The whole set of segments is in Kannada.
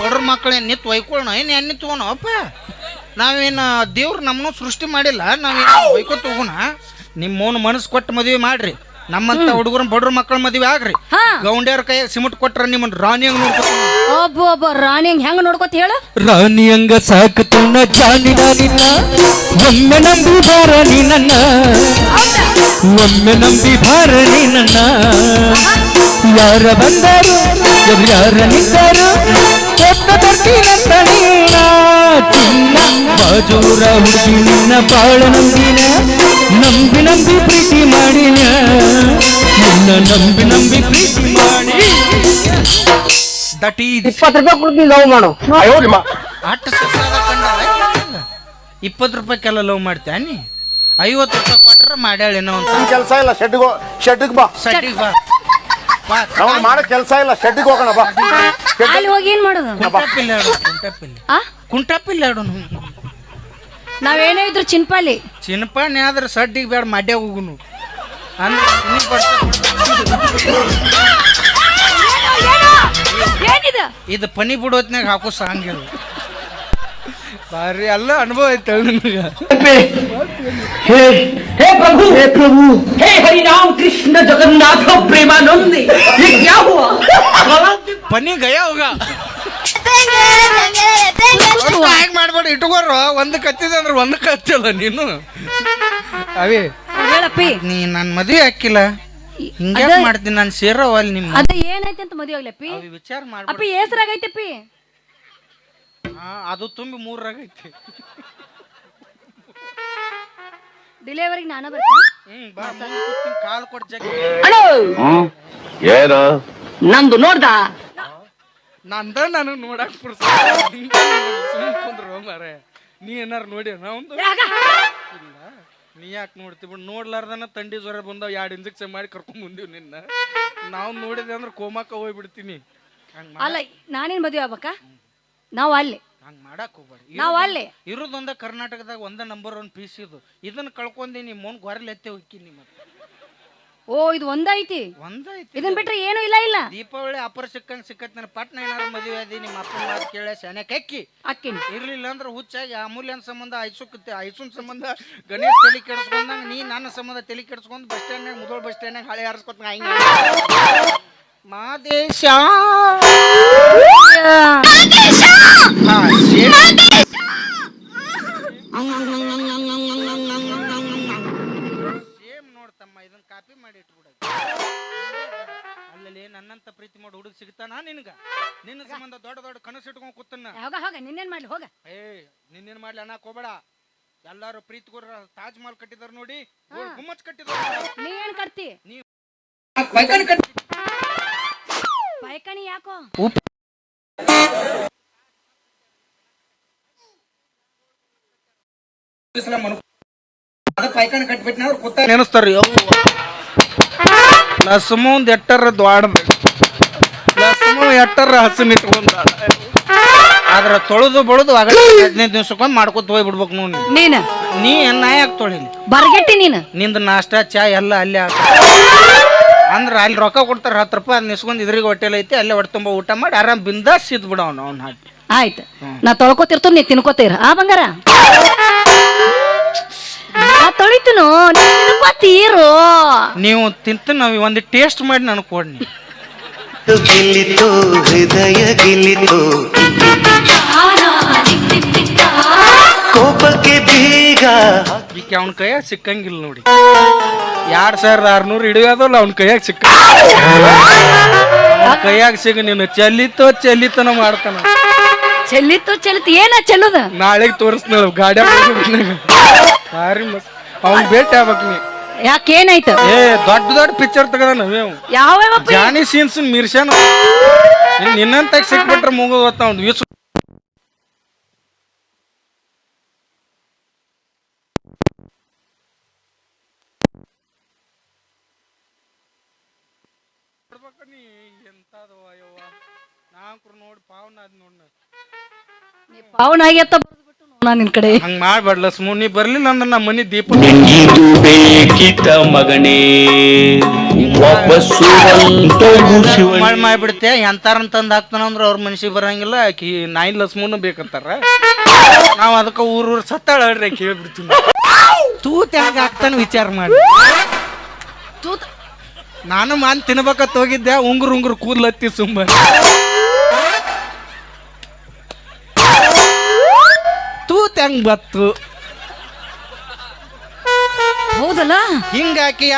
ಬಡ್ರ ಮಕ್ಕಳೇನು ನಿತ್ ಒಯ್ಕೊಳ್ಳೋಣ ಏನು ಎಣ್ಣೆ ತಗೋಣ ಅಪ್ಪ. ನಾವೇನು ದೇವ್ರು ನಮ್ಮನ್ನು ಸೃಷ್ಟಿ ಮಾಡಿಲ್ಲ ನಾವೇನು ಒಯ್ಕೊತ ತಗೋಣ ನಿಮ್ಮ ಮೌನ ಮನಸ್ಸು ಕೊಟ್ಟು ಮದುವೆ ಮಾಡ್ರಿ. ನಮ್ಮಂತ ಹುಡುಗರ ಬಡ್ರ ಮಕ್ಕಳ ಮದುವೆ ಆಗ್ರಿ. ಗೌಂಡ್ಯರ ಕೈ ಸಿಮೆಂಟ್ ಕೊಟ್ರ ನಿಮ್ಮನ್ನ ಹಂಗೆ ನೋಡ್ಕೊತ ಒಬ್ಬ ಒಬ್ಬ ರಾಣಿ ಹಂಗ ಹೆಂಗ ನೋಡ್ಕೊತ ಹೇಳು? ಸಾಕು ಸಾಕುತ್ತುನ್ನ ಜಾನಿನ ನಿನ್ನ ಒಮ್ಮೆ ನಂಬಿ ಬಾರ ನೀ ನನ್ನ. ಒಮ್ಮೆ ನಂಬಿ ಬಾರ ನೀ ನನ್ನ. ಯಾರ ಬಂದರು ಯಾರ ನಿಂತರು? ಚಿನ್ನ, ಬಾಜೂರ ಹುಡುಗಿ ನಿನ್ನ ಬಾಳ ನಂಬಿನ. ನಂಬಿ ನಂಬಿ ಪ್ರೀತಿ ಮಾಡಿನ. ನಿನ್ನ ನಂಬಿ ನಂಬಿ ಪ್ರೀತಿ ಮಾಡಿ ದಟ್ ಈಸ್ ಇಪ್ಪತ್ತು ರೂಪಾಯಿ ಕೊಡ್ತೀನಿ ಲವ್ ಮಾಡು. ಆಟ ಇಪ್ಪತ್ತು ರೂಪಾಯಿಗೆಲ್ಲ ಲವ್ ಮಾಡ್ತೀಯ ನೀ ಐವತ್ತು ರೂಪಾಯಿ ಕೊಟ್ರೆ ಮಾಡ್ಯಾಳ ಏನೋ ಅಂತ. ಕೆಲಸ ಇಲ್ಲ ಶೆಡ್ಗೆ ಶೆಡ್ಗೆ ಬಾ. ಸಡ್ಡಿಗೆ ಬಾ. ಬಾ ನಾವು ಮಾಡೋ ಕೆಲಸ ಇಲ್ಲ ಶೆಡ್ಗೆ ಹೋಗೋಣ ಬಾ. ಅಲ್ಲಿ ಹೋಗಿ ಏನು ಮಾಡೋದು? ಕುಂಟಪಿಲ್ಲ ಆಡು ಕುಂಟಪಿಲ್ಲ. ಆ? ಕುಂಟಪಿಲ್ಲ ಆಡು ನಾವೇನೇ ಇದ್ರು ಚಿನ್ಪಾಲಿ? ಚಿನ್ನಪಾನಿ ಆದ್ರೆ ಸಡ್ಡಿಗೆ ಬೇಡ ಮಡ್ಯಾಗ ಹೋಗುನು. ಅಂದ್ರೆ ನೀ ಬರ್ತಾ- ಏನಿದ ಇದು ಪನಿ ಬಿಡೋತ್ನಾಗ ಹಾಕೋ ಸಾಂಗ್ ಇದು ಭಾರಿ ಅಲ್ಲ ಅನುಭವ ಐತೆ ನನಗೆ हे हे प्रभु हे प्रभु हे हरि राम कृष्ण जगन्नाथ प्रेमानंद ये क्या हुआ ಪನಿ ಗಯ ಹೋಗ ಹ್ಯಾಂಗ್ ಮಾಡ್ಬೇಡ ಇಟ್ಕೋರು ಒಂದು ಕತ್ತಿದೆ ಅಂದ್ರೆ ಒಂದು ಕತ್ತಿಲ್ಲ ನೀನು ಅವೇ ಹೇಳಪ್ಪಿ ನೀ ನನ್ನ ಮದುವೆ ಹಾಕಿಲ್ಲ ಹಿಂಗೆ ಅದ- ಮಾಡ್ತೀನಿ ನಾನು ಸೇರವ ಅಲ್ಲಿ ನಿಮ್ಮ ಅದ ಏನೈತಿ ಅಂತ ಮದುವೆ ಆಗ್ಲಪ್ಪಿ ಅವಿ ವಿಚಾರ ಮಾಡ್ಬೇಡ. ಅಪ್ಪಿ ಹೆಸರಾಗೈತಪ್ಪಿ ಹಾ, ಅದು ತುಂಬಿ ಮೂರಾಗ ಐತಿ ಡಿಲಿವರಿಗೆ ನಾನು ಹ್ಮ್ ಬಾ ಮುಂದೆ ಕೂತ್ತೀನಿ, ಕಾಲ್ ಕೊಟ್ಟು ಜಗ್ಗಿ ಏನು? ನಂದು ನೋಡ್ದ? ನಂದ ನನಗೆ ನೋಡಕ್ ಮಾರೆ ನೀ ಏನಾರು ನೋಡಿ ನಾವೊಂದು ಇಲ್ಲ. ನೀ ಯಾಕೆ ನೋಡ್ತಿ ಬಿಡು ನೋಡ್ಲಾರ್ದನ ತಂಡಿ ಜ್ವರ ಬಂದಾವ ಎರಡು ಇಂಜೆಕ್ಷನ್ ಮಾಡಿ ಕರ್ಕೊಂಡ್ ಬಂದಿವಿ ನಿನ್ನ. ನಾವ್ ನೋಡಿದೆ ಅಂದ್ರೆ ಕೋಮಾಕ ಹೋಗ್ಬಿಡ್ತೀನಿ. ಹಂಗ್ ಅಲ್ಲ ನಾನೇನ್ ಮದುವೆ ಆಗ್ಬೇಕಾ? ನಾವ್ ಅಲ್ಲಿ. ಹಂಗ್ ಮಾಡಕ್ ಹೋಗ್ಬೇಡಿ. ನಾವು ಅಲ್ಲಿ. ಇರೋದೊಂದ ಕರ್ನಾಟಕದಾಗ ಒಂದ ನಂಬರ್ ಒನ್ ಪೀಸ್ ಇದು. ಇದನ್ನ ಕಳ್ಕೊಂಡಿ ನಿಮ್ಮ ಮೋನ್ ಗೊರಲ್ ಎತ್ತೆ ಹೋಗ್ತೀನಿ ಮತ್ತೆ ಓ ಇದು ಒಂದೈತಿ ಒಂದೈತಿ ಇದನ್ ಬಿಟ್ರೆ ಏನು ಇಲ್ಲ ಇಲ್ಲ. ದೀಪಾವಳಿ ಅಪರ ಸಿಕ್ಕಂಗ್ ಸಿಕ್ಕತ್ ನನ್ನ ಪಟ್ನ ಏನಾರ ಮದುವೆ ಆದಿ ನಿಮ್ಮ ಅಪ್ಪನ ಮಾತು ಕೇಳಿ ಸೆನೆ ಕಕ್ಕಿ ಅಕ್ಕಿನಿ. ಇರ್ಲಿಲ್ಲ ಅಂದ್ರೆ ಹುಚ್ಚಾಗಿ ಅಮೂಲ್ಯನ ಸಂಬಂಧ ಐಸುಕ್ ಐಸುನ್ ಸಂಬಂಧ ಗಣೇಶ್ ತಲೆ ಕೆಡಿಸ್ಕೊಂಡಂಗ ನೀ ನನ್ನ ಸಂಬಂಧ ತಲೆ ಕೆಡಿಸ್ಕೊಂಡು bus stand Mudhol bus stand ಹಳೆ ಹಾರಿಸ್ಕೊತ ಹಿಂಗ ಮಾದೇಶ. ಹಾ, ಕಾಪಿ ಮಾಡಿ ಇಟ್ಬಿಡ ಅಲ್ಲಲ್ಲಿ ನನ್ನಂತ ಪ್ರೀತಿ ಮಾಡಿ ಹುಡುಗ ಸಿಗ್ತಾನ ನಿನಗ? ನಿನ್ನ ಸಂಬಂಧ ದೊಡ್ಡ ದೊಡ್ಡ ಕನಸು ಇಟ್ಕೊಂಡ್ ಕೂತನ್ನ. ಹೋಗ ಹೋಗ ನಿನ್ನೇನ್ ಮಾಡ್ಲಿ ಹೋಗ. ಏ ನಿನ್ನೇನ್ ಮಾಡ್ಲಿ ಅಣ್ಣ ಕೋಬೇಡ. ಎಲ್ಲಾರು ಪ್ರೀತಿ ಗುರ ತಾಜ್ ಮಹಲ್ ಕಟ್ಟಿದಾರ ನೋಡಿ. ಗುಮ್ಮಚ್ ಕಟ್ಟಿದಾರ ನೀ ಏನ್ ಕಟ್ತಿ? ನೀ ಪೈಕಣಿ ಯಾಕೋ? ಪೈಕಾನಿ ಕಟ್ಬಿಟ್ಟು ನೆನಸ್ತಾರ ಲಸಮುಂದ್ ಎಟ್ಟರ ದ್ವಾಡಬೇಕು ಲಸಮು ಎಟ್ಟರ ಹಸುಮ್ ಇಟ್ಕೊಂಡ ಆದ್ರ ತೊಳೆದು ಬಳುದು ಆಗಲ್ಲ ಹದಿನೈದು ದಿವ್ಸಕ್ಕೊಮ್ಮೆ ಮಾಡ್ಕೊತ ಹೋಗ್ಬಿಡ್ಬೇಕು ನೋಡಿ ನೀನ್. ನೀ ನಾ ಯಾಕೆ ತೊಳಿಲಿ? ಬರ್ಗೆಟ್ಟಿ ನೀನ್? ನಿಂದ ನಾಷ್ಟ ಚಾ ಎಲ್ಲ ಅಲ್ಲೇ ಹಾಕ ಅಂದ್ರೆ ಅಲ್ಲಿ ರೊಕ್ಕ ಕೊಡ್ತಾರ ಹತ್ತು ರೂಪಾಯಿ ಅದ್ ನಿಸ್ಕೊಂಡ್ ಇದ್ರಿಗೆ ಹೋಟೆಲ್ ಐತಿ ಅಲ್ಲೇ ಹೊಟ್ಟೆ ತುಂಬ ಊಟ ಮಾಡಿ ಆರಾಮ್ ಬಿಂದಾಸ್ ಸಿದ್ ಬಿಡವನು ಅವ್ನು ಹಾಕಿ. ಆಯ್ತು. ನಾ ತೊಳ್ಕೊತಿರ್ತೀನಿ ನೀ ತಿನ್ಕೋತೀರ. ಆ ಬಂಗಾರ? ತೊಳಿತನು ನೀವು ತಿಂತ ನಾವು ಒಂದು ಟೇಸ್ಟ್ ಮಾಡಿ ನನಗೆ ಕೊಡ್ನಿ. ಗಿಲಿತು ಹೃದಯ ಗಿಲಿತು. ಕೋಪಕ್ಕೆ ಬೀಗ. ಈಗ ಅವನ ಕೈಯಾಗ ಸಿಕ್ಕಂಗಿಲ್ಲ ನೋಡಿ. ಎರಡ್ ಸಾವಿರದ ಆರ್ನೂರು ಹಿಡಿಯೋದಲ್ಲ ಅವ್ನ ಕೈಯಾಗ ಸಿಕ್ಕ. ಕೈಯಾಗ ಸಿಗ ನೀನು ಚೆಲ್ಲಿತೋ ಚೆಲ್ಲಿತನ ಮಾಡ್ತಾನ. ಚೆಲ್ಲಿತ್ತು ಚೆಲ್ಲಿತ್ತು ಏನ ಚೆಲ್ಲುದ ನಾಳೆಗೆ ತೋರಿಸ್ನ ಗಾಡಿ ಭಾರಿ ಮಸ್ತ್ ಅವ್ನ್ ಭೇಟಿ ಆಗ್ಬೇಕು ನೀ ಯಾಕೇನಾಯ್ತು ಏ ದೊಡ್ಡ ದೊಡ್ಡ ಪಿಕ್ಚರ್ ತೆಗದ ನಾವೇ ಯಾವ ಜಾನಿ ಸೀನ್ಸ್ ಮಿರ್ಶಾನ ನಿನ್ನಂತ ಸಿಕ್ಬಿಟ್ರೆ ಮುಗಿದು ಗೊತ್ತ ಅವ್ನು ವಿಶ್ವ ನಾಲ್ಕು ನೋಡಿ ಪಾವನ ಅದ್ ನೋಡ್ ಪಾವನ ಆಗ್ಯತ್ತ ನಾ ನಿನ್ ಕಡೆ. ಹಂಗ ಮಾಡ್ಬೇಡ್ಲ ಸುಮ್ಮನೆ ನೀ ಬರ್ಲಿಲ್ಲ ಅಂದ್ರೆ ನಮ್ಮ ಮನಿ ದೀಪ ಇದು ಬೇಕಿತ ಮಗನೇ? ವಾಪಸ್ಸು ಮಾಡಿ ಶಿವ ಮಳ್ ಮಾಡ್ಬಿಡುತ್ತೆ ಎಂತಾರನ್ ತಂದ್ ಹಾಕ್ತಾನ ಅಂದ್ರೆ ಅವ್ರ ಮನ್ಸಿಗೆ ಬರಂಗಿಲ್ಲ ಆಕಿ ನಾಯಿ ಲಸ್ಮೂನು ಬೇಕಂತಾರ. ನಾವ್ ಅದಕ್ಕ ಊರ್ ಊರ್ ಸತ್ತಾಳ ಹೇಳ್ರಿ ಕೇಳ್ಬಿಡ್ತೀನಿ ತೂತ್ ಹೆಂಗ ಹಾಕ್ತಾನ ವಿಚಾರ ಮಾಡಿ. ತೂತ್. ನಾನು ಮಾನ್ ತಿನ್ಬೇಕತ್ ಹೋಗಿದ್ದೆ ಉಂಗುರ್ ಉಂಗುರು ಕೂದ್ಲತ್ತಿ ಸುಮ್ಮ ತೂತ್ ಹೆಂಗ್ ಬತ್ತು. ಹೌದಲ್ಲ? ಹಿಂಗಾಕಿಯ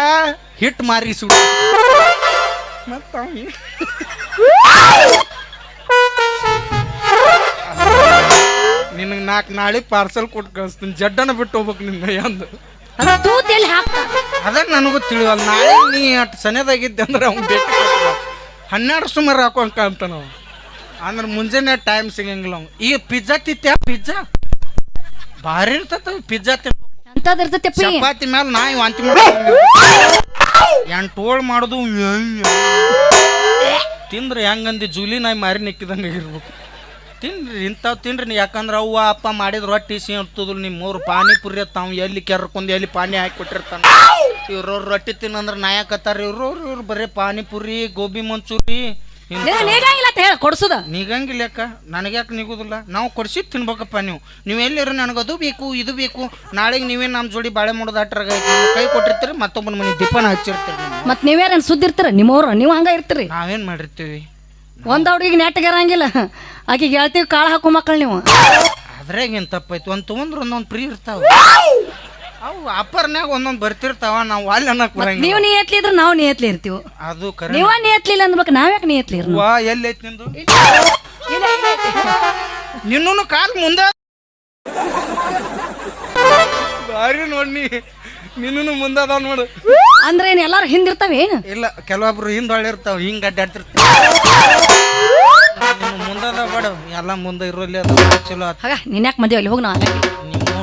ಹಿಟ್ ಮಾರಿ ಸುಡು. ಮತ್ತ ನಿನಗೆ ನಾಲ್ಕು ನಾಳೆ ಪಾರ್ಸಲ್ ಕೊಟ್ಟು ಕಳಿಸ್ತೀನಿ. ಜಡ್ಡನ ಬಿಟ್ಟು ಹೋಗ್ಬೇಕು ನಿನ್ನ ಎಂದು. ಅದ ಅದಕ್ಕೆ ನನಗೂ ತಿಳಿವಲ್ಲ ನಾಳೆ ನೀ ಅಟ್ ಸನೇದಾಗಿದ್ದೆ ಅಂದ್ರೆ ಅವ್ನು ಬೇಕು ಹನ್ನೆರಡು ಸುಮಾರು ಹಾಕೋಂಕ ಅಂತ ನಾವು. ಅಂದ್ರೆ ಮುಂಜಾನೆ ಟೈಮ್ ಸಿಗಂಗಿಲ್ಲ ಅವ್ನು. ಈಗ ಪಿಜ್ಜಾ ತಿತ್ತ ಪಿಜ್ಜಾ ಭಾರಿ ಇರ್ತೈತೆ ಪಿಜ್ಜಾ ತಿನ್ ಅಂತದ್ ಇರ್ತೈತಿ ಚಪಾತಿ ಮೇಲೆ ನಾಯಿ ವಾಂತಿ ಮಾಡ ಎಂಟು ಮಾಡುದು. ತಿಂದ್ರೆ ಹೆಂಗಂದಿ ಜೂಲಿ ನಾಯಿ ಮಾರಿ ನಿಕ್ಕಿದಂಗೆ ಇರ್ಬೇಕು ತಿನ್ರಿ ಇಂಥವು ತಿನ್ರಿ ನೀ ಯಾಕಂದ್ರೆ ಅವ್ವ ಅಪ್ಪ ಮಾಡಿದ ರೊಟ್ಟಿ ಸಿ ಸಿಂತದ್ರು ನಿಮ್ಮ ಮೂರು ಪಾನಿಪುರಿ ತಾವು ಎಲ್ಲಿ ಕೆರ್ಕೊಂಡು ಎಲ್ಲಿ ಪಾನಿ ಹಾಕಿ ಕೊಟ್ಟಿರ್ತಾನ ಇವ್ರವ್ರು ರೊಟ್ಟಿ ತಿನ್ನಂದ್ರೆ ನಾಯಕತ್ತಾರ ಇವ್ರವ್ರು ಇವ್ರು ಬರೀ ಪಾನಿಪುರಿ ಗೋಬಿ ಮಂಚೂರಿ. ನೀಗಂಗಿಲ್ಲ ಅಂತ ಹೇಳ ಕೊಡ್ಸುದ? ನೀಗಂಗಿಲ್ಲ ಯಾಕ? ನನಗ್ಯಾಕೆ ನೀಗುದಿಲ್ಲ. ನಾವು ಕೊಡ್ಸಿದ್ ತಿನ್ಬೇಕಪ್ಪ ನೀವು. ನೀವು ಎಲ್ಲಿರೋ ನನಗೆ ಅದು ಬೇಕು ಇದು ಬೇಕು. ನಾಳೆಗೆ ನೀವೇನು ನಮ್ಮ ಜೋಡಿ ಬಾಳೆ ಮಾಡೋದು ಅಟ್ರಾಗ ಕೈ ಕೊಟ್ಟಿರ್ತೀರಿ ಮತ್ತೊಬ್ಬನ ಮನೆ ದೀಪನ ಹಚ್ಚಿರ್ತೀರಿ ನೀವು. ಮತ್ ಸುದ್ದಿರ್ತೀರ? ನಿಮ್ಮವ್ರು ನೀವು ಹಂಗ ಇರ್ತೀರಿ. ನಾವೇನು ಮಾಡಿರ್ತೀವಿ? ಒಂದು ಅವ್ರಿಗೆ ನೆಟ್ಟಗೆ ಇರಂಗಿಲ್ಲ ಆಕಿಗೆ ಹೇಳ್ತೀವಿ ಕಾಳು ಹಾಕೋ ಮಕ್ಕಳು ನೀವು. ಅದ್ರಾಗ ಏನು ತಪ್ಪಾಯ್ತು? ಒಂದು ತೊಗೊಂಡ್ರೆ ಒಂದೊಂದು ಪ್ರೀ ಇರ್ತಾವ. ಅವು ಅಪ್ಪರ್ನ್ಯಾಗ ಒಂದೊಂದು ಬರ್ತಿರ್ತಾವ ನಾವು ಅಲ್ಲಿ ಅನ್ನಕ್ ಬರಂಗಿಲ್ಲ. ನೀವು ನಿಯತ್ಲಿ ಇದ್ರೆ ನಾವು ನಿಯತ್ಲಿ ಇರ್ತೀವಿ ಅದು ಕರೆ ನೀವ ನಿಯತ್ಲಿಲ್ಲ ಅಂದ್ಬೇಕು ನಾವ್ಯಾಕೆ ನಿಯತ್ಲಿ ಇರ್ ವಾ ಐತಿ ನಿಂದು? ನಿನ್ನೂ ಕಾಲ್ ಮುಂದೆ ಬಾರಿ ನೋಡಿ ನಿನ್ನೂ ಮುಂದೆ ಅದಾವ ನೋಡು. ಅಂದ್ರೆ ಏನ್ ಎಲ್ಲಾರು ಹಿಂದಿರ್ತಾವ ಏನು? ಇಲ್ಲ ಕೆಲವೊಬ್ರು ಹಿಂದೊಳ್ಳೆ ಇರ್ತಾವೆ ಹಿಂಗ ಅಡ್ಡಾಡ್ತಿರ್ತಾವ. ಮುಂದದ ಬಡ ಎಲ್ಲ ಮುಂದೆ ಇರೋಲ್ಲಿ ಚಲೋ ಆತ. ಹಾಗ ನಿನ್ ಯಾಕೆ ಮದುವೆ ಅಲ್ಲಿ ಹೋಗಿ ನಾವು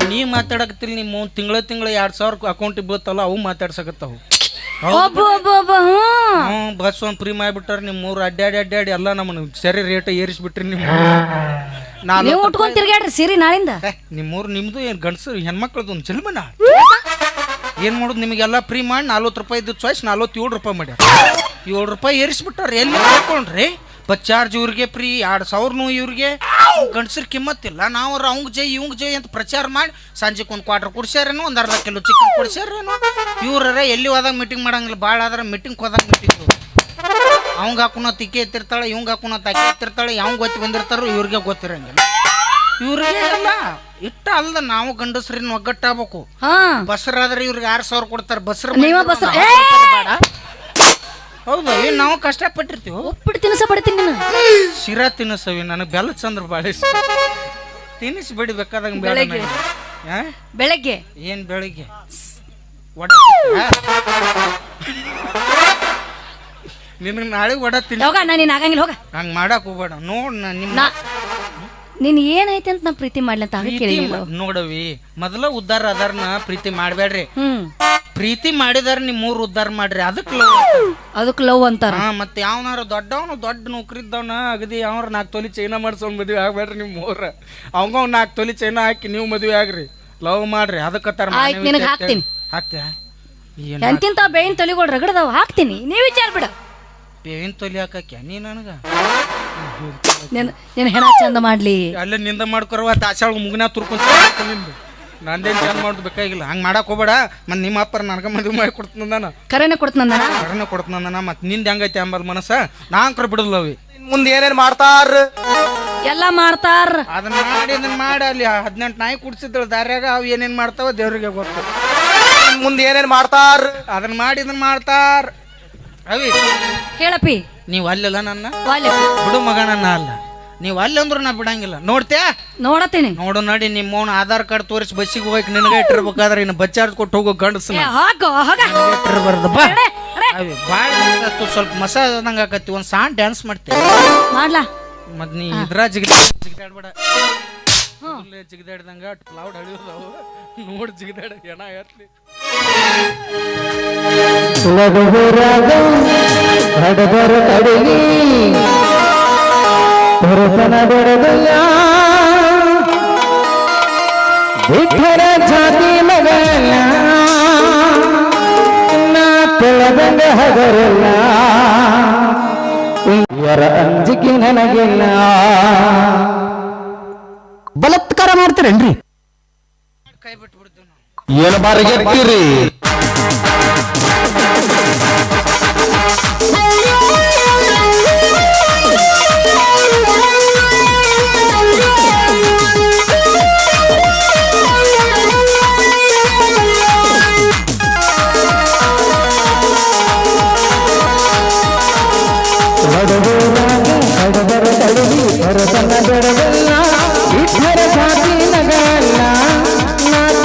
ನೀ ಮಾತಾಡಕತ್ತಿಲ್ಲ ನಿಮ್ಮ ತಿಂಗಳ ತಿಂಗಳ ಎರಡ್ ಸಾವಿರ ಅಕೌಂಟ್ ಬೀಳ್ತಲ್ಲ ಅವು ಮಾತಾಡ್ಸಕತ್ತಾವು. ಒಬ್ಬ ಒಬ್ಬ ಒಬ್ಬ ಹ್ಮ್ ಬಸ್ ಒಂದು ಫ್ರೀ ಮಾಡಿಬಿಟ್ಟಾರ ನಿಮ್ಮ ಮೂರು ಅಡ್ಡಾಡಿ ಅಡ್ಡಾಡಿ ಎಲ್ಲ ನಮ್ಮನ್ನ ಸರಿ ರೇಟ್ ಏರಿಸ್ಬಿಟ್ರಿ ನಿಮ್ಮ ನಾನು ನೀವು ಉಟ್ಕೊಂಡ್ ತಿರ್ಗ್ಯಾಡ್ರಿ ಸೀರಿ ನಾಳಿಂದ. ನಿಮ್ಮೂರು ನಿಮ್ದು ಏನು ಗಂಡಸರು ಹೆಣ್ಮಕ್ಳದ್ದು ಒಂದು ಜಲ್ಮನ ಏನು ಮಾಡೋದು ನಿಮಗೆಲ್ಲ ಫ್ರೀ ಮಾಡಿ ನಲ್ವತ್ತು ರೂಪಾಯಿ ಇದ್ದು ಚಾಯ್ಸ್ ನಲ್ವತ್ತೇಳು ರೂಪಾಯಿ ಮಾಡ್ಯಾರ. ಏಳು ರೂಪಾಯಿ ಏರಿಸ್ಬಿಟ್ಟಾರ ಎಲ್ಲಿ ಹಾಕೊಂಡ್ರಿ ಬಸ್ ಚಾರ್ಜ್ ಇವ್ರಿಗೆ ಫ್ರೀ ಎರಡು ಸಾವಿರನು ಇವ್ರಿಗೆ. ಗಂಡಸ್ರ ಕಿಮ್ಮತ್ತಿಲ್ಲ. ನಾವು ಅವಂಗ್ ಜೈ ಇವಂಗ್ ಜೈ ಅಂತ ಪ್ರಚಾರ ಮಾಡಿ ಸಂಜೆಗೆ ಒಂದು ಕ್ವಾರ್ಟರ್ ಕುಡ್ಸ್ಯಾರೇನೋ ಒಂದು ಅರ್ಧ ಕಿಲೋ ಚಿಕನ್ ಕುಡ್ಸ್ಯಾರೇನೋ. ಇವ್ರರ ಎಲ್ಲಿ ಹೋದಾಗ ಮೀಟಿಂಗ್ ಮಾಡಂಗಿಲ್ಲ. ಭಾಳ ಆದ್ರೆ ಮೀಟಿಂಗ್ ಹೋದಾಗ ಮೀಟಿಂಗ್ ಅವಂಗ ಹಾಕೋಣ ತಿಕ್ಕಿ ಎತ್ತಿರ್ತಾಳೆ ಇವಂಗ ಹಾಕೋಣ ತಕ್ಕಿ ಎತ್ತಿರ್ತಾಳೆ ಯಾವ ಗೊತ್ತಿ ಬಂದಿರ್ತಾರೋ ಇವ್ರಿಗೆ ಗೊತ್ತಿರಂಗಿಲ್ಲ. ಇವ್ರಿಗೆ ಅಲ್ಲ ಇಟ್ಟ ಅಲ್ದ ನಾವು ಗಂಡಸ್ರಿನ ಒಗ್ಗಟ್ಟಾಗಬೇಕು. ಬಸ್ರಾದ್ರೆ ಇವ್ರಿಗೆ ಆರು ಸಾವಿರ ಕೊಡ್ತಾರೆ. ಬಸ್ರ ಏ! ಹೌದು ಏನ್ ನಾವು ಕಷ್ಟಪಟ್ಟಿರ್ತೀವಿ? ಉಪ್ಪಿಟ್ಟು ತಿನ್ಸ ಪಡ್ತೀನಿ ನೀನು. ಶಿರಾ ತಿನ್ನಿಸವಿ ನನಗೆ ಬೆಲ್ಲ ಚಂದ್ರ ಬಾಳೆ ಇಷ್ಟ. ತಿನ್ನಿಸಿ ಬಿಡಿ ಬೇಕಾದಂಗ ಬೆಳಗ್ಗೆ. ಆ? ಬೆಳಗ್ಗೆ. ಏನ್ ಬೆಳಿಗ್ಗೆ? ವಡ. ನಿನಗೆ ನಾಳೆ ವಡ ತಿನ್ನ. ಹೋಗ ನಾ ನೀನ್ ಆಗಂಗಿಲ್ಲ ಹೋಗ. ಹಂಗೆ ಮಾಡಕ್ ಹೋಗ್ಬೇಡ. ನೋಡ್ ನಾ ನಿಮ್ಮ ನೀನ್ ಏನೈತೆ ಅಂತ ನಾ ಪ್ರೀತಿ ಮಾಡ್ಲಿ ಅಂತ ಹಾಗೆ ಪ್ರೀತಿ ಕೇಳಿಲ್ಲ ಮಾ- ನೋಡವಿ ಮೊದಲ ಉದ್ದಾರ ಅದಾರನ ಪ್ರೀತಿ ಮಾಡಬೇಡ್ರಿ. ಹ್ಮ್. ಪ್ರೀತಿ ಮಾಡಿದಾರ ನಿಮ್ ಮೂರು ಉದ್ದಾರ ಮಾಡ್ರಿ ಅದಕ್ಕೆ ಲವ್. ಅದಕ್ಕೆ ಲವ್ ಅಂತಾರ. ಹಾ ಮತ್ತೆ ಯಾವನಾರ ದೊಡ್ಡವನು ದೊಡ್ಡ ನೌಕರಿ ಇದ್ದವನ ಅಗದಿ ಅವ್ರ ನಾಲ್ಕು ತೊಲಿ ಚೈನಾ ಮಾಡ್ಸೋನ್ ಮದ್ವೆ ಆಗ್ಬೇಡ್ರಿ ನಿಮ್ ಮೂರ. ಅವಂಗ ಅವ್ನ ನಾಲ್ಕು ತೊಲಿ ಚೈನಾ ಹಾಕಿ ನೀವು ಮದ್ವೆ ಆಗ್ರಿ. ಲವ್ ಮಾಡ್ರಿ ಅದಕ್ಕತ್ತಾರ ಆಯ್ತ್, ನಿನಗ್ ಹಾಕ್ತೀನಿ. ಹಾಕ್ತ್ಯಾ? ಏನ್? ಎಂತಿಂತ ಬೇವಿನ ತೊಲಿಗಳು ರಗಡದಾವ? ಹಾಕ್ತೀನಿ. ನೀ ವಿಚಾರ ಬಿಡ ಬೇವಿನ ತೊಲಿ ಹಾಕಕ್ಕೆ ನೀ ನನಗ? ನಿನ್ ನಿನ್ ಹೆಣ ಚಂದ ಮಾಡ್ಲಿ. ಅಲ್ಲೇ ನಿಂದ ಮಾಡ್ಕೊರವ ತಾಸಾಳ ಮುಗಿನ ತುರ್ಕೊಂತ ನಂದೇನು ಚಂದ ಮಾಡೋದು ಬೇಕಾಗಿಲ್ಲ. ಹಂಗೆ ಮಾಡಕ್ ಹೋಗ್ಬೇಡ. ಮತ್ತೆ ನಿಮ್ಮ ಅಪ್ಪರ ನನಗೆ ಮದುವೆ ಮಾಡಿ ಕೊಡ್ತೀನಿ ನಾನು ಕರೆನೆ ಕೊಡ್ತಂದ ಕರ್ನ ಕೊಡ್ತಾನ ಮತ್ತೆ ನಿಂದ ಹೆಂಗೈತೆ ಅಂಬಲ್ ಮನಸ್ಸ? ನಾ ಅಂಕರ್ ಬಿಡಲ್ಲವಿ ಮುಂದೆ ಏನೇನ್ ಮಾಡ್ತಾರ? ಎಲ್ಲ ಮಾಡ್ತಾರ. ಅದನ್ನ ಮಾಡಿ ಅದನ್ನ ಮಾಡಿ. ಅಲ್ಲಿ ಹದಿನೆಂಟು ನಾಯಿ ಕುಡ್ಸಿದ್ರು ದಾರ್ಯಾಗ ಅವು ಏನೇನ್ ಮಾಡ್ತಾವ ದೇವ್ರಿಗೆ ಗೊತ್ತು. ಮುಂದೆ ಏನೇನ್ ಮಾಡ್ತಾರ? ಅದನ್ನ ಮಾಡಿ ಇದನ್ನ ಮಾಡ್ತಾರ. ಅವಿ. ಹೇಳಪ್ಪಿ. ನೀವು ಅಲ್ಲಲ್ಲ ನನ್ನ? ವಾಲೆ ಬಿಡು ಮಗ ನನ್ನ ಅಲ್ಲ. ನೀವು ಅಲ್ಲಿ ಅಂದ್ರು ನಾ ಬಿಡಂಗಿಲ್ಲ. ನೋಡ್ತ್ಯಾ? ನೋಡತ್ತೀನಿ. ನೋಡು ನೋಡಿ ನಿಮ್ಮ ಆಧಾರ್ ಕಾರ್ಡ್ ತೋರಿಸಿ ಬಸ್ಸಿಗೆ ಹೋಗಿ ನಿನಗೆ ಇಟ್ಟಿರ್ಬೇಕಾದ್ರೆ ಇನ್ನು ಬಚ್ಚಾರ್ಜ್ ಕೊಟ್ಟು ಹೋಗೋ ಗಂಡಸ್ ಏ, ಹೋಗು ಹೋಗ? ಇಟ್ಟಿರ್ಬಾರ್ದು. ಬಾ. ಅಡೆ, ಅಡೆ. ಅವಿ ಭಾಳ ಸ್ವಲ್ಪ ಮಸಾಜ್ ಆದಂಗೆ ಆಕತ್ತಿ. ಒಂದು ಸಾಂಗ್ ಡ್ಯಾನ್ಸ್ ಮಾಡ್ತೇವೆ ಮಾಡ್ಲಾ? ಮತ್ ನೀ ಇದ್ರ ಜಿಗಿದ ಜಿಗಿದಾಡ್ಬೇಡ. ಇಲ್ಲೇ ಜಿಗಿದಾಡ್ದಂಗ ಕ್ಲೌಡ್ ಹಳಿಯೋದವು ನೋಡ್ ಜಿಗಿದಾಡ. ಹೆಣ ಎತ್ಲಿ ಹಡಬರ ಕಡಿಲಿ ಹೊರತನ ಬೆಳೆದಲ್ಲ ಬಿಟ್ಟರ ಜಾತಿ ಮಗಲ್ಲ ನಾ ತಿಳದಂಗ ಹಗರಲ್ಲ. ಹಗರಿಲ್ಲ ಅಂಜಿಕೆ ನನಗಿಲ್ಲ. ಬಲತ್ಕಾರ ಮಾಡ್ತೀರೇನ್ರಿ? ಏನು ಬಾರಿಗೆ ಬಡವರಾಗ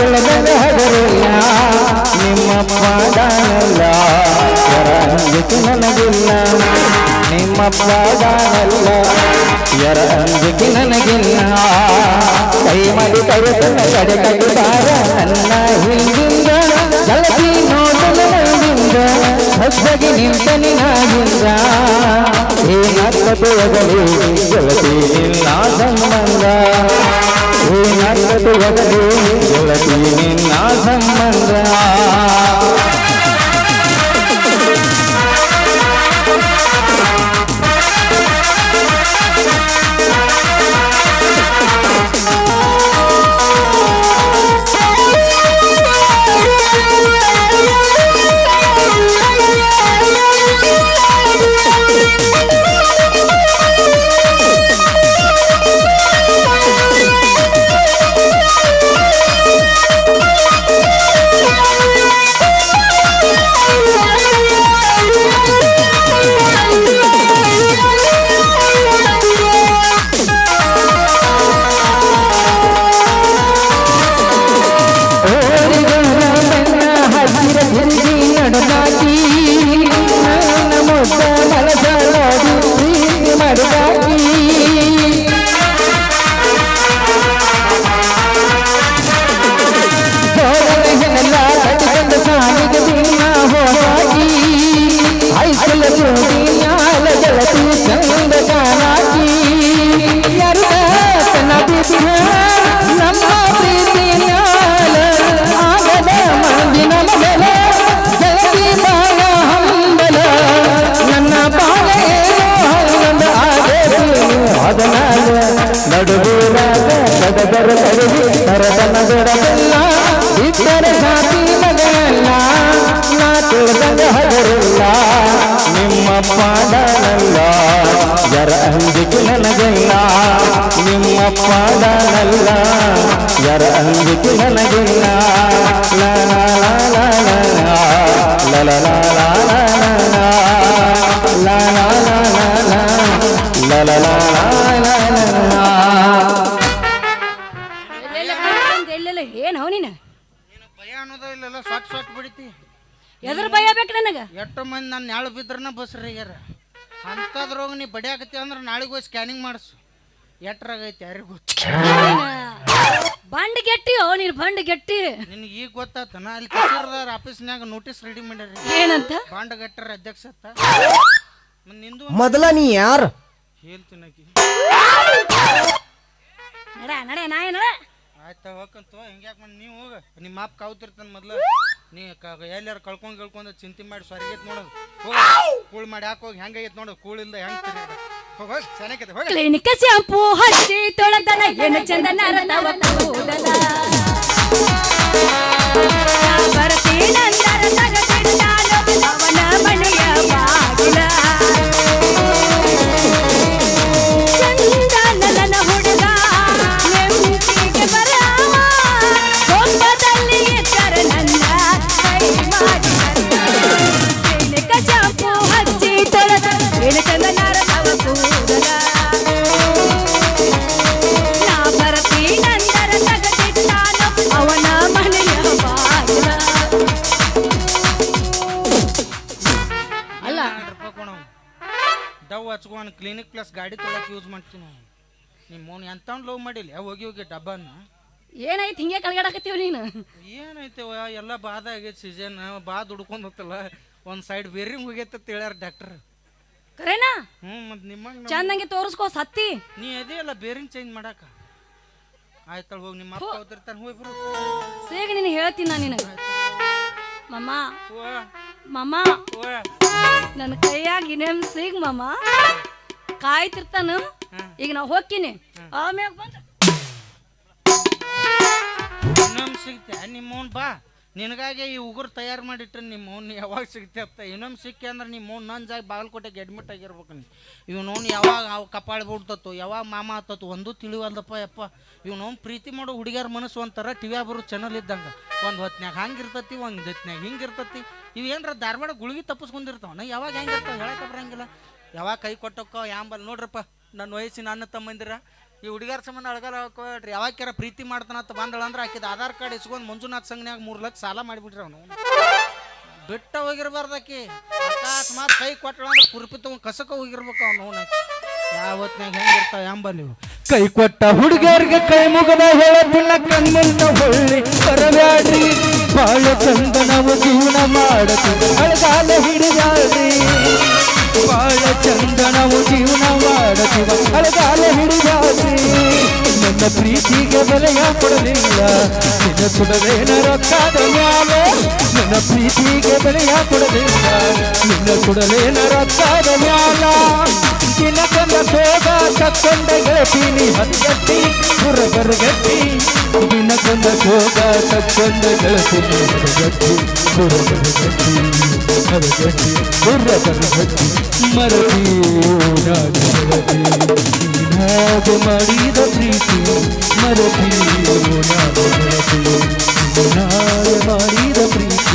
ನಗಲ್ಲ ನಿಮ್ಮಪ್ಪ ದಾನಲ್ಲ ಯಾರಂಜಿತು ನನಗಿಲ್ಲ ನಿಮ್ಮಪ್ಪ ದಾನಲ್ಲ ಯಾರ ಅಂಜಿಕೆ ಕೈ ಮಲಿ ಕರೆತನ ಕಡೆ ಹಿಂದಿಂದ ಜಲಸಿ ಬೆಳಗ ಹಸ್ಬಗಿ ನಿಂತ ನಿನಾಗಿಂದ ಈ ನತ್ತ ಬೆಳಗಲಿ ಗೆಳತಿ, ನಿನ್ನ ಸಂಬಂಧ. ಈ ನತ್ತ ಬೆಳಗಲಿ ಗೆಳತಿ, ನಿನ್ನ ಸಂಬಂಧ. ಮಾಡಲ್ಲ ಯರ ಅಂದಿಕ್ ನನಗಿಲ್ಲ ನಿಮ್ಮ ಮಾಡಲ್ಲ ಯರ ಅಂದಿಕ್ ನನಗಿಲ್ಲ ಎಲ್ಲೆಲ್ಲ ಏನು ನೀನು ಭಯ ಅನ್ನೋದ ಇಲ್ಲೆಲ್ಲ ಸೊಟ್ ಸೊಟ್ ಬಿಡ್ತಿ ಎದ್ರ ಭಯ ಬೇಕು ನನಗೆ? ಎಷ್ಟೋ ಮಂದಿ ನನ್ನ ನಾಳೆ ಬಿದ್ರನ ಬಸ್ರಿ ಆಗ್ಯಾರ? ಅಂಥದ್ರೋಗ ನೀ ಬಡಿಯಾಕತಿ ಅಂದ್ರೆ ನಾಳೆಗೆ ಹೋಗಿ ಸ್ಕ್ಯಾನಿಂಗ್ ಮಾಡಿಸು. ಎಟ್ರಾಗೈತಿ ಯಾರಿಗೂ ಗೊತ್ತು? ಬಂಡ್ ಗೆಟ್ಟಿಯೋ ನೀನು ಬಂಡ್ ಗೆಟ್ಟಿ. ನಿನಗೆ ಈಗ ಗೊತ್ತಾತನ ಅಲ್ಲಿ ಕಚೇರಿದಾರ ಆಫೀಸ್ನ್ಯಾಗ ನೋಟಿಸ್ ರೆಡಿ ಮಾಡ್ಯಾರ. ಏನಂತ? ಬಾಂಡ್ ಗಟ್ಟರ ಅಧ್ಯಕ್ಷ ಅತ್ತ. ಮತ್ತ್ ನಿಂದು ಮೊದಲ ನೀ ಯಾರು? ಹೇಳ್ತೀನಿ ಆಕಿ. ನಡ ನಡ ನಾ ನಡ ಆಯ್ತಾ ಹೋಗಂತ ಹಿಂಗ್ಯಾಕೆ ಮಾಡಿ ನೀವು ಹೋಗ. ನಿಮ್ಮ ಮಾಪ್ ಕಾವ್ತಿರ್ತಾನ ಮೊದ್ಲು. ನೀ ಎಲ್ಲಾರು ಕಳ್ಕೊಂಡ್ ಕೇಳ್ಕೊಂಡ್ ಚಿಂತೆ ಮಾಡಿ ಸ್ವರ್ಗೈತ್ ನೋಡೋದು ನೋಡು. ಕೂಳ್ ಮಾಡಿ ಹಾಕೋಗಿ ಹೆಂಗೈತ್ ನೋಡು. ಹೆಂಗ್ ಹೋಗ ಚೆನ್ನಾಗೈತೆ ಹೋಗ. ಕ್ಲಿನಿಕ್ ಶಾಂಪೂ ಹಚ್ಚಿ ತೊಳೆದನ, ಏನು ಚಂದ ಗಾಡಿ ತೊಳಕ್ ಯೂಸ್ ಮಾಡ್ತೀನಿ. ನಿಮ್ಮ ಮೋನ್ ಎಂತವ್ ಲವ್ ಮಾಡಿಲ್ಲ? ಹೋಗಿ ಹೋಗಿ ಡಬ್ಬನ ಏನಾಯ್ತು? ಹಿಂಗೆ ಕಳ್ಗಾಡಕತ್ತೀವಿ ನೀನು? ಏನೈತವ ಎಲ್ಲ ಬಾದ ಆಗೈತೆ ಸೀಸನ್ ಬಾದ್ ದುಡ್ಕೊಂಡು ಹೋಗ್ತಲ್ಲ. ಒಂದು ಸೈಡ್ ಬೇರಿಂಗ್ ಹೋಗೈತೆ ಅಂತ ಹೇಳ್ಯಾರ ಡಾಕ್ಟರ್ ಕರೆನಾ? ಹ್ಞೂ ಮತ್ತು ನಿಮ್ಮ ಚಂದಂಗೆ ತೋರಿಸ್ಕೋ ಸತ್ತಿ. ನೀ ಅದೇ ಅಲ್ಲ ಬೇರಿಂಗ್ ಚೇಂಜ್ ಮಾಡಾಕ. ಆಯ್ತಳ ಹೋಗಿ ನಿಮ್ಮ ಅಪ್ಪ ಹೋಗ್ತಿರ್ತಾನೆ ಹೋಗಿ ಬರು ಸೇಗ ನೀನು ಹೇಳ್ತೀನಿ ನಾನು ನಿನಗೆ. ಮಮ್ಮ. ಓ ಮಮ್ಮ. ಓ ನನ್ನ ಕೈಯಾಗಿ ಇನ್ನೇಮ್ ಸಿಗ್ ಮಾಮ ಕಾಯ್ತಿರ್ತಾನ. ಈಗ ನಾವು ಹೋಗ್ತೀನಿ. ಆಮ್ಯಾಗ ಬಂದ ಇನ್ನೊಮ್ಮೆ ಸಿಗ್ತೆ. ನಿಮ್ಮವ್ನ್ ಬಾ. ನಿನಗಾಗಿ ಈ ಉಗುರು ತಯಾರು ಮಾಡಿಟ್ರೆ ನಿಮ್ಮವ್ನ ಯಾವಾಗ ಸಿಗ್ತೆ ಅಂತ. ಇನ್ನೊಮ್ಮೆ ಸಿಕ್ಕಿ ಅಂದ್ರೆ ನಿಮ್ಮವ್ನ ನನ್ನ ಜಾಗ ಬಾಗಲಕೋಟೆಗೆ ಅಡ್ಮಿಟ್ ಆಗಿರ್ಬೇಕು ನೀ ಇವ್ನವ್ನು ಯಾವಾಗ ಅವು ಕಪಾಳ ಬಿಡ್ತತ್ತು ಯಾವಾಗ ಮಾಮ ಆತತ್ತು ಒಂದು ತಿಳಿವಲ್ದಪ್ಪ ಯಪ್ಪ. ಇವ್ನವ್ನು ಪ್ರೀತಿ ಮಾಡೋ ಹುಡುಗಿಯರ ಮನಸ್ಸು ಒಂಥರ ಟಿವಿ ಬರೋ ಚಾನಲ್ ಇದ್ದಂಗೆ. ಒಂದು ಹೊತ್ನ್ಯಾಗ ಹಂಗಿರ್ತತಿ ಒಂದು ಹೊತ್ನ್ಯಾಗ ಹಿಂಗಿರ್ತತಿ ಇವೇನ್ರ ಧಾರವಾಡ ಗುಳಿಗೆ ತಪ್ಪಿಸ್ಕೊಂಡಿರ್ತಾವ. ಯಾವಾಗ ಹೆಂಗಿರ್ತಾವ ಹೇಳಕ್ಕೆ ಬರಂಗಿಲ್ಲ ಯಾವಾಗ ಕೈ ಕೊಟ್ಟಕ್ಕ ಯಾಂಬಲ್ ನೋಡ್ರಪ್ಪ, ನನ್ನ ವಯಸ್ಸಿನ ನನ್ನ ತಮ್ಮಂದಿರ. ಈ ಹುಡುಗಾರ ಸಂಬಂಧ ಹಾಕೋಟ್ರಿ ಹಾಕೋಡ್ರಿ ಯಾವಾಗ್ಯಾರ ಪ್ರೀತಿ ಮಾಡ್ತಾನಂತ ಬಂದಳ ಅಂದ್ರೆ ಆಕಿದ ಆಧಾರ್ ಕಾರ್ಡ್ ಇಸ್ಕೊಂಡು ಮಂಜುನಾಥ್ ಸಂಘನ್ಯಾಗ ಮೂರು ಲಕ್ಷ ಸಾಲ ಮಾಡಿಬಿಟ್ರಿ ಅವನು. ಬಿಟ್ಟ ಹೋಗಿರ್ಬಾರ್ದು ಆಕಿ. ಅಕಸ್ಮಾತ್ ಕೈ ಕೊಟ್ಟಳ ಅಂದ್ರೆ ಕುರುಪಿ ತಗೊಂಡು ಕಸಕ ಹೋಗಿರ್ಬೇಕು ಅವನು ಯಾವತ್ನಾಗ ಹೆಂಗಿರ್ತಾವ ಯಾಂಬಲ್ ನೀವು ಕೈ ಕೊಟ್ಟ ಹುಡುಗರಿಗೆ ಕೈ ಮುಗದ ಹೇಳ ಬಾಳ ಜೀವನ ಮಾಡತಿ. ಹಿಡಿದಾಡ್ರಿ ಬಾಳ ಚಂದ ನಾವು ಜೀವನ ಮಾಡುವ ಅಳಗಾಲ ಹಿಡಿದಾದ್ರಿ ನನ್ನ ಪ್ರೀತಿಗೆ ಬೆಲೆಯ ಕೊಡಲಿಲ್ಲ. ನಿನ್ನ ಸುಡದೇನ ರೊಕ್ಕದ ಮ್ಯಾಲೆ ನನ್ನ ಪ್ರೀತಿಗೆ ಬೆಲೆಯ ಕೊಡಲಿಲ್ಲ. ನಿನ್ನ ಸುಡಲೇನ ರೊಕ್ಕದ ಮ್ಯಾಲ ದಿನಕ್ಕೊಂದ ಸೋಗ ಗೆಳತಿ ಗೆಳತೀನಿ ಹತ್ತಿ ಹುರಗರುಗಟ್ಟಿ ತಕ್ಕೊಂಡ ಶೋಕ ತಕ್ಕೊಂಡ ಗೆಳತಿ ಗಟ್ಟಿ ಗುರಬನ ಗಟ್ಟಿ ಅವ ಗಟ್ಟಿ ಗುರಬನ ಗಟ್ಟಿ ಮರತಿ ನಾದು ಮಾಡಿದ ಪ್ರೀತಿ ಮರತಿ ನಾದು ಮರತಿ ನಾಳೆ ಮಾಡಿದ ಪ್ರೀತಿ